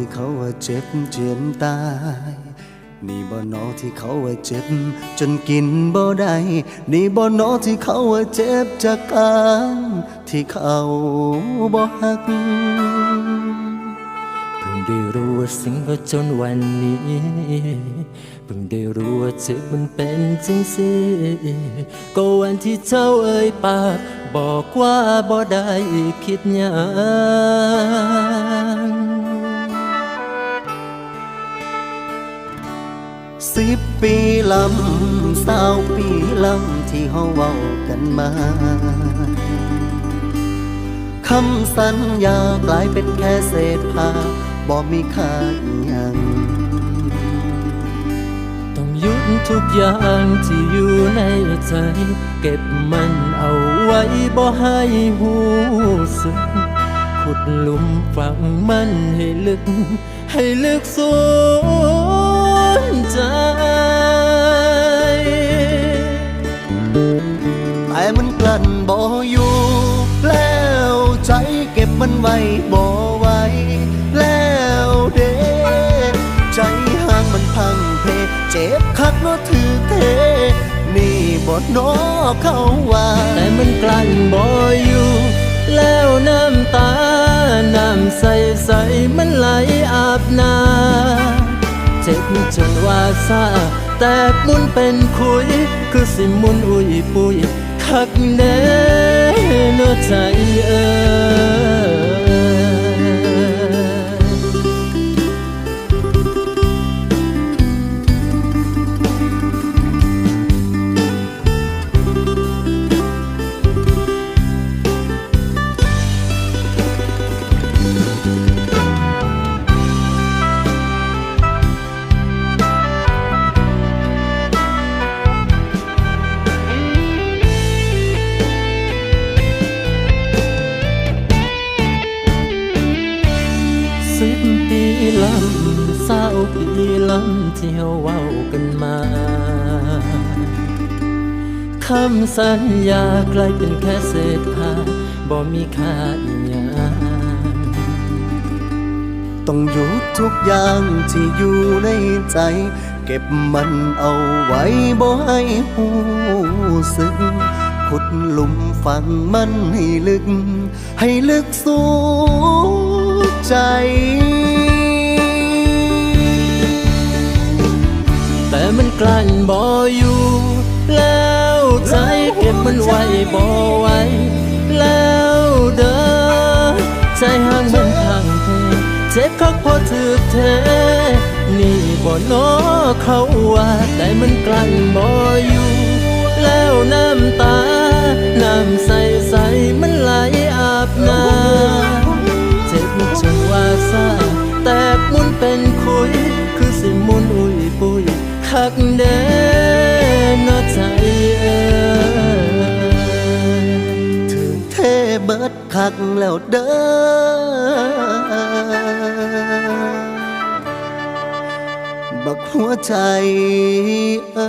ที่เขาว่าเจ็บเจียนตาย นี่บ่นอที่เขาว่าเจ็บ จนกินบ่ได้นี่บ่นอที่เขาว่าเจ็บจากการที่เขาบ่ฮัก เพิ่งได้รู้ว่าสิ่งก็จนวันนี้ เพิ่งได้รู้ว่าเจ็บมันเป็นจริงสิก็วันที่เจ้าเอ่ยปากบอกว่าบ่ได้คิดหยัง สิบปีลำสาวปีลำที่เฮาเว้ากันมา คำสัญญากลายเป็นแค่เศษผ้าบ่มีค่าอีหยังต้องหยุดทุกอย่างที่อยู่ในใจ เก็บมันเอาไว้บ่ให้หูสึก ขุดหลุมฝังมันให้ลึก ให้ลึกสุด ใจแต่มันกลั้นบ่อยู่แล้วใจเก็บมันไว้บ่ไหวแล้วเด้ใจห่างมันพังเพเจ็บคักเนาะถือเทนี่บ่นอเข้าว่า แต่มันกลั้นบ่อยู่แล้วน้ำตา น้ำใสใสมันไหลอาบหนา จ็บจนว่าซาแตกมุนเป็นคุย คือสิมุนอุยปุยคักแน่เนื้อใจเอ สิบปีลำเศร้าปีลำเที่เฮาเว้ากันมาคำสัญญากลายเป็นแค่เศษผ้าบ่มีค่าอีหยังต้องหยุดทุกอย่างที่อยู่ในใจ เก็บมันเอาไว้บ่ให้หูสึกขุดหลุมฝังมันให้ลึก ให้ลึกสู่ ใจ แต่มันกลั้นบ่อยู่ แล้วใจเก็บมันไว้บ่ไหวแล้วเด้อใจห่างมันทางเทเจ็บคักพอถึกเทนี่บ่น้อเขาว่าแต่มันกลั้นบ่อยู่ แล้วน้ำตา น้ำใสใส เป็นคุย คือสิมุนอุยปุยคักเด้เนอใจเอ่ยถึงเทเบิดคักแล้วเด้อบักหัวใจเอ้